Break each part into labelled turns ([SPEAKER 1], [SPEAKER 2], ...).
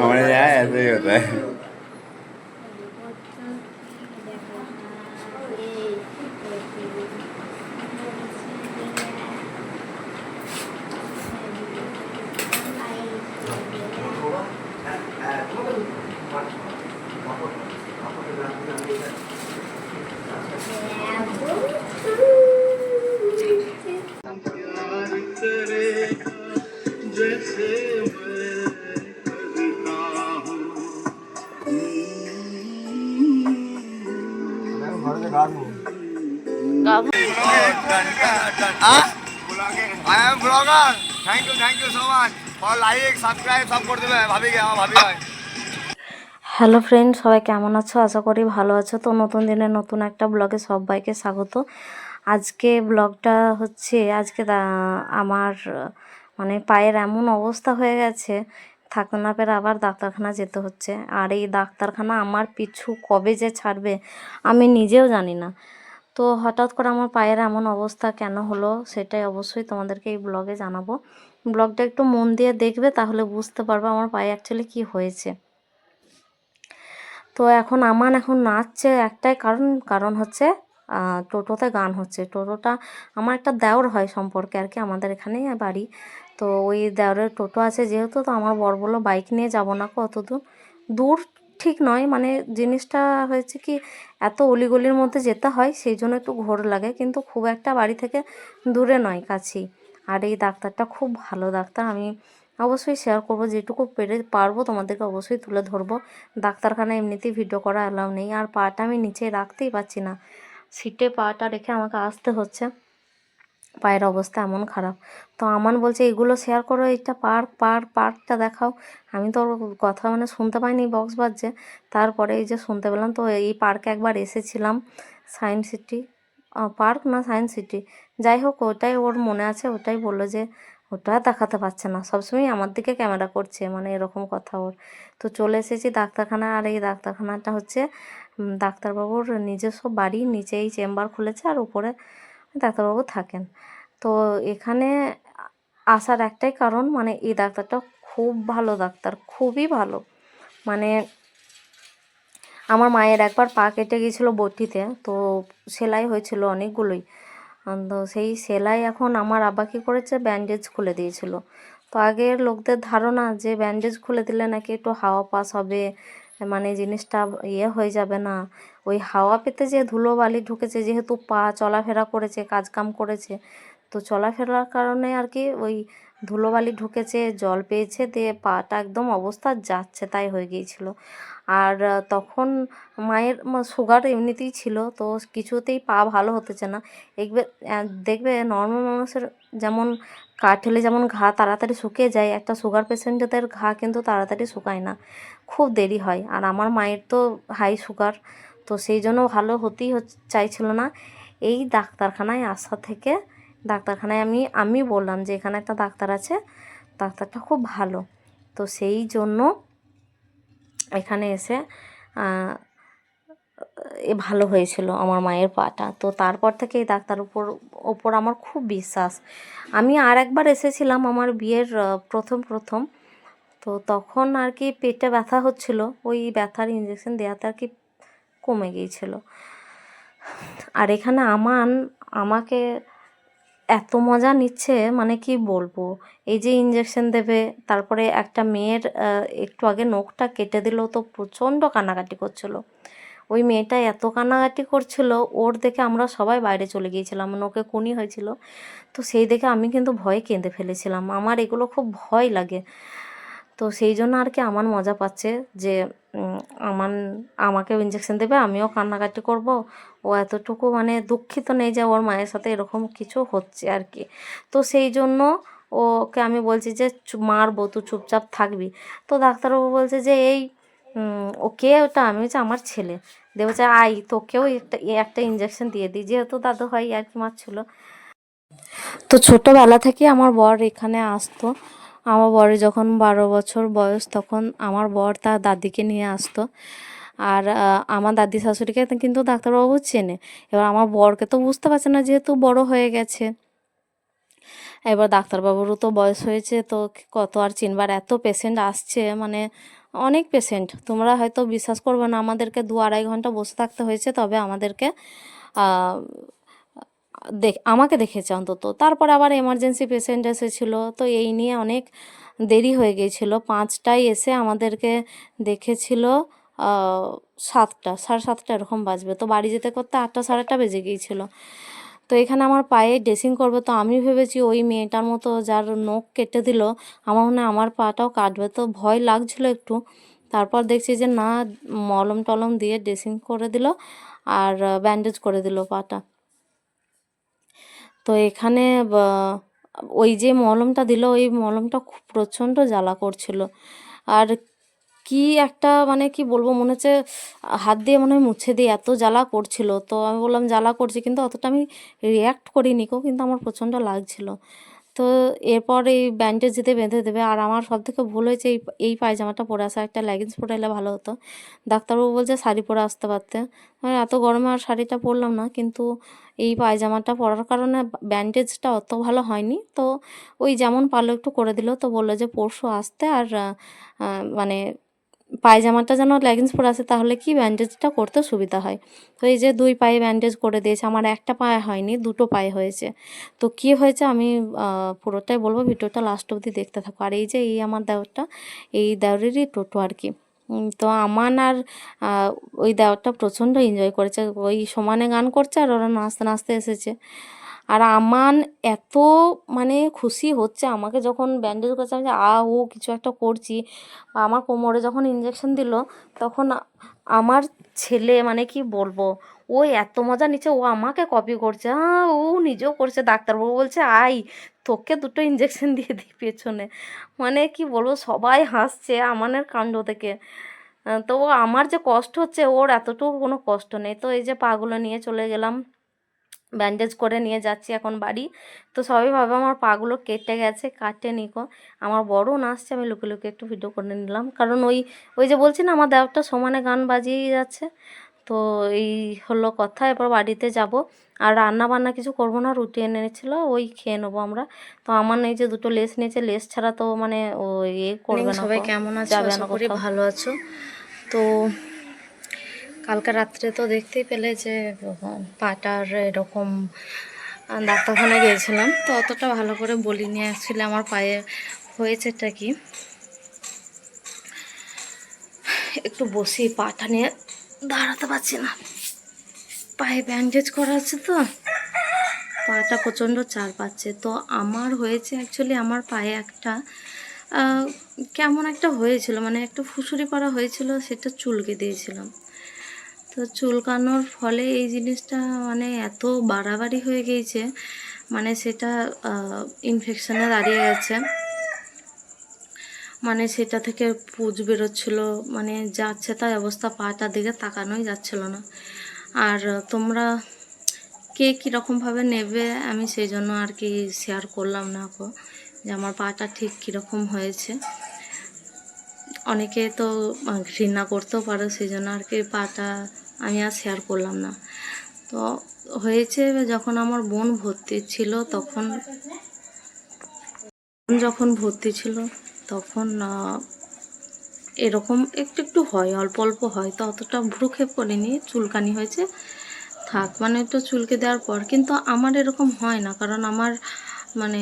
[SPEAKER 1] हमारे यहाँ ऐसे ही होता है।
[SPEAKER 2] thank you so much for like subscribe সব করে দেবে ভাবিকে আমার ভাবি হয়
[SPEAKER 3] হ্যালো ফ্রেন্ড সবাই কেমন আছো আশা করি ভালো আছো তো নতুন দিনের নতুন একটা ব্লগে সবাইকে স্বাগত আজকে ব্লগটা হচ্ছে আজকে দা- আমার আহ, মানে পায়ের এমন অবস্থা হয়ে গেছে থাকতে না পেরে আবার ডাক্তারখানা যেতে হচ্ছে আর এই ডাক্তারখানা আমার পিছু কবে যে ছাড়বে আমি নিজেও জানি না তো হঠাৎ করে আমার পায়ের এমন অবস্থা কেন হলো সেটাই অবশ্যই তোমাদেরকে এই ব্লগে জানাবো ব্লগটা একটু মন দিয়ে দেখবে, তাহলে বুঝতে পারবে আমার পায়ে অ্যাকচুয়ালি কী হয়েছে। তো এখন আমান এখন নাচছে একটাই কারণ কারণ হচ্ছে টোটোতে গান হচ্ছে। টোটোটা আমার একটা দেওর হয় সম্পর্কে আর কি, আমাদের এখানেই বাড়ি। তো ওই দেওরের টোটো আছে যেহেতু, তো আমার বর বলল বাইক নিয়ে যাব না কত দূর দূর ঠিক নয় মানে জিনিসটা হয়েছে কি, এত অলিগলির মধ্যে যেতে হয়, সেই জন্য একটু ঘোর লাগে। কিন্তু খুব একটা বাড়ি থেকে দূরে নয়, কাছেই। আর এই ডাক্তারটা খুব ভালো ডাক্তার। আমি অবশ্যই শেয়ার করব, যেটুকু পেরে পারব তোমাদেরকে অবশ্যই তুলে ধরবো। ডাক্তারখানা এমনিতেই ভিডিও করা অ্যালাউ নেই, আর পাটা আমি নিচে রাখতেই পারছি না। সিটে পাটা রেখে আমাকে আসতে হচ্ছে। পায়ের অবস্থা এমন খারাপ। তো আমান বলছে, এগুলো শেয়ার করো, এইটা পার্ক পার্ক পার্কটা দেখাও। আমি তো কথা মানে শুনতে পাইনি বক্স বাজছে। তারপরে এই যে শুনতে পেলাম, তো এই পার্কে একবার এসেছিলাম সায়েন্স সিটি পার্ক না সায়েন্স সিটি যাই হোক, ওটাই ওর মনে আছে, ওটাই বলল যে ওটা দেখাতে পারছে না। সবসময় আমার দিকে ক্যামেরা করছে মানে এরকম কথা ওর। তো চলে এসেছি ডাক্তারখানা, আর এই ডাক্তারখানাটা হচ্ছে ডাক্তারবাবুর নিজস্ব বাড়ি, নিচেই চেম্বার খুলেছে, আর উপরে ডাক্তারবাবু থাকেন। তো এখানে আসার একটাই কারণ মানে এই ডাক্তারটা খুব ভালো ডাক্তার, খুবই ভালো। মানে আমার মায়ের একবার পা কেটে গিয়েছিল বটিতে, তো সেলাই হয়েছিল অনেকগুলোই। তো সেই সেলাই এখন আমার আব্বা কী করেছে? ব্যান্ডেজ খুলে দিয়েছিল। তো আগের লোকদের ধারণা যে ব্যান্ডেজ খুলে দিলে নাকি একটু হাওয়া পাস হবে মানে জিনিসটা ইয়ে হয়ে যাবে না। ওই হাওয়া পেতে যে ধুলোবালি ঢুকেছে, যেহেতু পা চলাফেরা করেছে, কাজকাম করেছে, তো চলাফেরার কারণে আর কি ওই ধুলোবালি ঢুকেছে, জল পেয়েছে, দিয়ে পাটা একদম অবস্থা যাচ্ছে, তাই হয়ে গিয়েছিল। আর তখন মায়ের সুগার এমনিতেই ছিল, তো কিছুতেই পা ভালো হতেছে না। দেখবে দেখবে নর্মাল মানুষের যেমন কাঠেলে যেমন ঘা তাড়াতাড়ি শুকিয়ে যায়, একটা সুগার পেশেন্টদের ঘা কিন্তু তাড়াতাড়ি শুকায় না। খুব দেরি হয়। আর আমার মায়ের তো হাই সুগার তো সেই জন্য ভালো হতেই চাইছিল না। এই ডাক্তারখানায় আসা থেকে, ডাক্তারখানায় আমি আমি বললাম যে, এখানে একটা ডাক্তার আছে, ডাক্তারটা খুব ভালো। তো সেই জন্য এখানে এসে এ ভালো হয়েছিল আমার মায়ের পাটা। তো তারপর থেকে এই ডাক্তার উপর, ওপর আমার খুব বিশ্বাস। আমি আর একবার এসেছিলাম আমার বিয়ের প্রথম প্রথম। তো তখন আর কি পেটে ব্যথা হচ্ছিল, ওই ব্যথার ইঞ্জেকশন দেওয়াতে আর কি কমে গিয়েছিল। আর এখানে আমান আমাকে এত মজা নিচ্ছে মানে কি বলব? এই যে ইঞ্জেকশন দেবে, তারপরে একটা মেয়ের একটু আগে নখটা কেটে দিল তো প্রচণ্ড কানাকাটি করছিল। ওই মেয়েটা এত কানাকাটি করছিল, ওর দেখে আমরা সবাই বাইরে চলে গিয়েছিলাম নখে ওকে কুনি হয়েছিল। তো সেই দেখে আমি কিন্তু ভয়ে কেঁদে ফেলেছিলাম। আমার এগুলো খুব ভয় লাগে। তো সেই জন্য আর কি আমার মজা পাচ্ছে যে আমার, আমাকেও ইঞ্জেকশন দেবে, আমিও কান্নাকাটি করব। ও এতটুকু মানে দুঃখিত নেই যে ওর মায়ের সাথে এরকম কিছু হচ্ছে আর কি। তো সেই জন্য ওকে আমি বলছি যে মারবো, তুই চুপচাপ থাকবি। তো ডাক্তারবাবু বলছে যে, এই ও কে ওটা? আমি হচ্ছে আমার ছেলে। দিয়ে বলছে, আই, তোকেও একটা একটা ইঞ্জেকশন দিয়ে দিই। যেহেতু দাদু হয় আর কি মারছিল। তো ছোটোবেলা থেকে আমার বর এখানে আসতো। আমার বরের যখন বারো বছর বয়স, তখন আমার বর তার দাদিকে নিয়ে আসতো। আর আমার দাদি শাশুড়িকে কিন্তু ডাক্তারবাবু চেনে। এবার আমার বরকে তো বুঝতে পারছে না যেহেতু বড় হয়ে গেছে। এবার ডাক্তারবাবুরও তো বয়স হয়েছে, তো কত আর চিনবার এত পেশেন্ট আসছে মানে অনেক পেশেন্ট তোমরা হয়তো বিশ্বাস করবে না, আমাদেরকে দু আড়াই ঘণ্টা বসে থাকতে হয়েছে, তবে আমাদেরকে দেখ, আমাকে দেখেছে অন্তত। তারপর আবার এমার্জেন্সি পেশেন্ট এসেছিল, তো এই নিয়ে অনেক দেরি হয়ে গিয়েছিল। পাঁচটায় এসে আমাদেরকে দেখেছিল সাতটা, সাড়ে সাতটা এরকম বাজবে। তো বাড়ি যেতে করতে আটটা, সাড়ে আটটা বেজে গিয়েছিল। তো এখানে আমার পায়ে ড্রেসিং করবে, তো আমি ভেবেছি ওই মেয়েটার মতো যার নখ কেটে দিল, আমার মনে আমার পাটাও কাটবে। তো ভয় লাগছিল একটু। তারপর দেখছি যে না, মলম টলম দিয়ে ড্রেসিং করে দিল, আর ব্যান্ডেজ করে দিল পাটা। তো এখানে ওই যে মলমটা দিল, ওই মলমটা খুব প্রচণ্ড জ্বালা করছিল। আর কি একটা মানে কি বলব, মনে হচ্ছে হাত দিয়ে মনে হয় মুছে দিয়ে এত জ্বালা করছিল। তো আমি বললাম, জ্বালা করছি, কিন্তু অতটা আমি রিয়্যাক্ট করিনি কিন্তু আমার প্রচণ্ড লাগছিল। তো এরপর এই ব্যান্ডেজ যেতে বেঁধে দেবে। আর আমার সব থেকে ভুল হয়েছে এই এই পায়জামাটা পরে আসা। একটা লেগিংস পরে এলে ভালো হতো। ডাক্তারবাবু বলছে শাড়ি পরে আসতে পারতে। এত গরমে আর শাড়িটা পরলাম না। কিন্তু এই পায়জামাটা পরার কারণে ব্যান্ডেজটা অত ভালো হয়নি। তো ওই যেমন পারল একটু করে দিল। তো বলল যে পরশু আসতে। আর মানে পায়জামাটা যেন লেগিংস পরে আসে তাহলে কি ব্যান্ডেজটা করতে সুবিধা হয়? তো এই যে দুই পায়ে ব্যান্ডেজ করে দিয়েছে, আমার একটা পায়ে হয়নি, দুটো পায়ে হয়েছে। তো কি হয়েছে আমি পুরোটাই বলব, ভিডিওটা লাস্ট অবধি দেখতে থাকো। আর এই যে এই আমার দেওরটা এই দেওরেরই টোটো আর কি। তো আমান আর ওই দেওরটা প্রচণ্ড এনজয় করেছে। ওই সমানে গান করছে আর ওরা নাচতে নাচতে এসেছে। আর আমান এত মানে খুশি হচ্ছে আমাকে যখন ব্যান্ডেজ করছে, আমি আ ও কিছু একটা করছি। আমার কোমরে যখন ইঞ্জেকশন দিল, তখন আমার ছেলে মানে কি বলব, ও এত মজা নিচ্ছে, ও আমাকে কপি করছে। হ্যাঁ ও নিজেও করছে, ডাক্তারবাবু বলছে, আই, তোকে দুটো ইঞ্জেকশন দিয়ে দিই পেছনে। মানে কি বলব, সবাই হাসছে আমানের কাণ্ড থেকে তো আমার যে কষ্ট হচ্ছে, ওর এতটুকু কোনো কষ্ট নেই। তো এই যে পাগুলো নিয়ে চলে গেলাম। ব্যান্ডেজ করে নিয়ে যাচ্ছি এখন বাড়ি। তো সবাই ভাবে আমার পাগুলো কেটে গেছে কাটে নিকো আমার বড় নাচছে আমি লুকে লুকে একটু ভিডিও করে নিলাম। কারণ ওই ওই যে বলছি না আমার দেওয়ারটা সমানে গান বাজিয়েই যাচ্ছে। তো এই হলো কথা এবার বাড়িতে যাব। আর রান্না বান্না কিছু করব না রুটি এনে এনেছিল ওই খেয়ে নেব আমরা। তো আমার এই যে দুটো লেস নিয়েছে লেস ছাড়া তো মানে ও ইয়ে করবে না
[SPEAKER 4] সবাই কেমন আছো?
[SPEAKER 3] যাবে না
[SPEAKER 4] ভালো আছো। তো কালকে রাত্রে তো দেখতেই পেলে যে পাটার এরকম আহ, ডাক্তারখানায় গিয়েছিলাম। তো অতটা ভালো করে বলিনি অ্যাকচুয়ালি আমার পায়ে হয়েছেটা কি? একটু বসি পাটা নিয়ে দাঁড়াতে পারছি না। পায়ে ব্যান্ডেজ করা আছে তো পাটা প্রচণ্ড চার পাচ্ছে। তো আমার হয়েছে অ্যাকচুয়ালি আমার পায়ে একটা কেমন একটা হয়েছিল মানে একটা ফুসুরি পড়া হয়েছিল সেটা চুলকে দিয়েছিলাম। তো চুলকানোর ফলে এই জিনিসটা মানে এত বাড়াবাড়ি হয়ে গিয়েছে মানে সেটা ইনফেকশানে দাঁড়িয়ে গেছে। মানে সেটা থেকে পুজ বেরোচ্ছিল মানে যাচ্ছে তাই অবস্থা পাটার দিকে তাকানোই যাচ্ছিল না। আর তোমরা কে কীরকমভাবে নেবে, আমি সেই জন্য আর কি শেয়ার করলাম না কো যে আমার পাটা ঠিক কীরকম হয়েছে। অনেকে তো ঘৃণা করতেও পারে, সেই জন্য আর কি পাটা আমি আর শেয়ার করলাম না। তো হয়েছে যখন আমার বোন ভর্তি ছিল তখন বোন যখন ভর্তি ছিল তখন এরকম একটু একটু হয়, অল্প অল্প হয়। তো অতটা ভ্রুক্ষেপ করিনি, চুলকানি হয়েছে। থাক মানে একটু চুলকে দেওয়ার পর, কিন্তু আমার এরকম হয় না। কারণ আমার মানে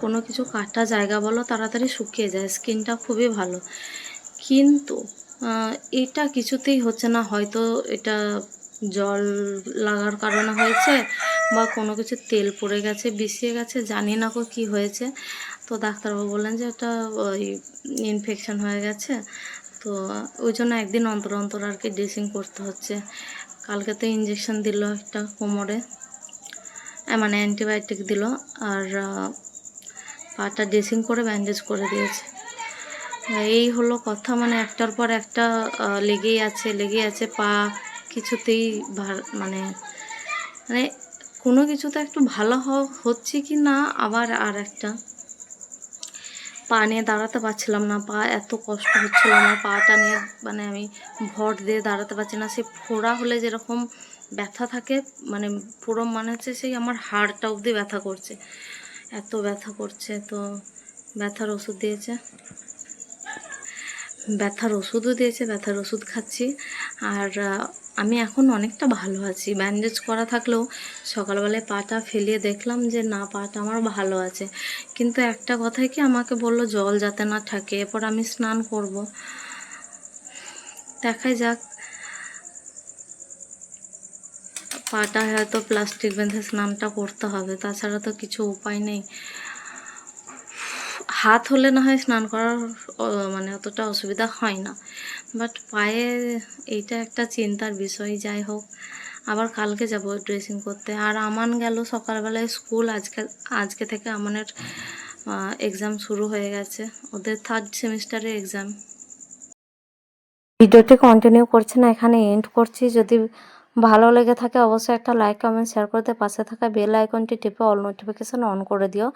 [SPEAKER 4] কোনো কিছু কাটা জায়গা বলো তাড়াতাড়ি শুকিয়ে যায়, স্কিনটা খুবই ভালো। কিন্তু এটা কিছুতেই হচ্ছে না। হয়তো এটা জল লাগার কারণে হয়েছে বা কোনো কিছু তেল পড়ে গেছে বিষিয়ে গেছে, জানি না কো কী হয়েছে। তো ডাক্তারবাবু বললেন যে এটা ওই ইনফেকশন হয়ে গেছে। তো ওই জন্য একদিন অন্তর অন্তর আর কি ড্রেসিং করতে হচ্ছে। কালকে তো ইঞ্জেকশন দিল একটা কোমরে মানে অ্যান্টিবায়োটিক দিল। আর পাটা ড্রেসিং করে ব্যান্ডেজ করে দিয়েছে। এই হলো কথা মানে একটার পর একটা লেগেই আছে লেগেই আছে, পা কিছুতেই মানে মানে কোনো কিছুতে একটু ভালো হচ্ছে কি না, আবার আর একটা পা নিয়ে দাঁড়াতে পারছিলাম না, পা এত কষ্ট হচ্ছিল আমার, পাটা নিয়ে মানে আমি ভর দিয়ে দাঁড়াতে পারছি না সে ফোড়া হলে যেরকম ব্যথা থাকে মানে পুরো মানে হচ্ছে সেই আমার হাড়টা অবধি ব্যথা করছে, এত ব্যথা করছে, তো ব্যথার ওষুধ দিয়েছে। ব্যথার ওষুধও দিয়েছে, ব্যথার ওষুধ খাচ্ছি। আর আমি এখন অনেকটা ভালো আছি। ব্যান্ডেজ করা থাকলেও সকালবেলায় পাটা ফেলিয়ে দেখলাম যে, না, পাটা আমার ভালো আছে। কিন্তু একটা কথাই কি আমাকে বলল, জল যাতে না থাকে, এরপর আমি স্নান করব। দেখাই যাক। পাটা হয়তো প্লাস্টিক বেঁধে স্নানটা করতে হবে, তাছাড়া তো কিছু উপায় নেই। হাত হলে না হয় স্নান করার মানে অতটা অসুবিধা হয় না। বাট পায়ে এইটা একটা চিন্তার বিষয়, যাই হোক। আবার কালকে যাব ড্রেসিং করতে। আর আমান গেল সকালবেলায় স্কুল আজকে আজকে থেকে আমানের এক্সাম শুরু হয়ে গেছে। ওদের থার্ড সেমিস্টারের এক্সাম
[SPEAKER 3] ভিডিওটি কন্টিনিউ করছি না, এখানে এন্ড করছি। যদি ভালো লেগে থাকে অবশ্যই একটা লাইক কমেন্ট শেয়ার করতে পাশে থাকা বেল আইকনটি টিপে অল নোটিফিকেশান অন করে দিও,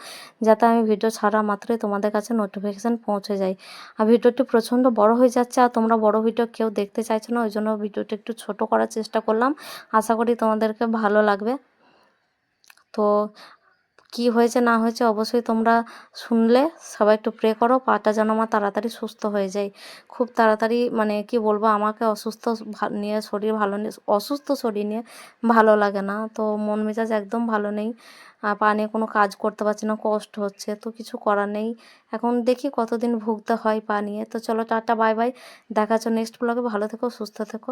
[SPEAKER 3] যাতে আমি ভিডিও ছাড়া মাত্রই তোমাদের কাছে নোটিফিকেশান পৌঁছে যায় আর ভিডিওটি প্রচণ্ড বড় হয়ে যাচ্ছে আর তোমরা বড় ভিডিও কেউ দেখতে চাইছো না, ওই জন্য ভিডিওটি একটু ছোট করার চেষ্টা করলাম। আশা করি তোমাদেরকে ভালো লাগবে। তো কি হয়েছে, না হয়েছে অবশ্যই তোমরা শুনলে। সবাই একটু প্রে করো, পাটা যেন আমার তাড়াতাড়ি সুস্থ হয়ে যায়। খুব তাড়াতাড়ি মানে কি বলব, আমাকে অসুস্থ নিয়ে, শরীর ভালো নিয়ে, অসুস্থ শরীর নিয়ে ভালো লাগে না। তো মন মেজাজ একদম ভালো নেই। আর পা নিয়ে কোনো কাজ করতে পারছি না, কষ্ট হচ্ছে। তো কিছু করার নেই। এখন দেখি কতদিন ভুগতে হয় পা নিয়ে। তো চলো টাটা বাই বাই দেখা হচ্ছে নেক্সট ব্লগে ভালো থেকো, সুস্থ থেকো।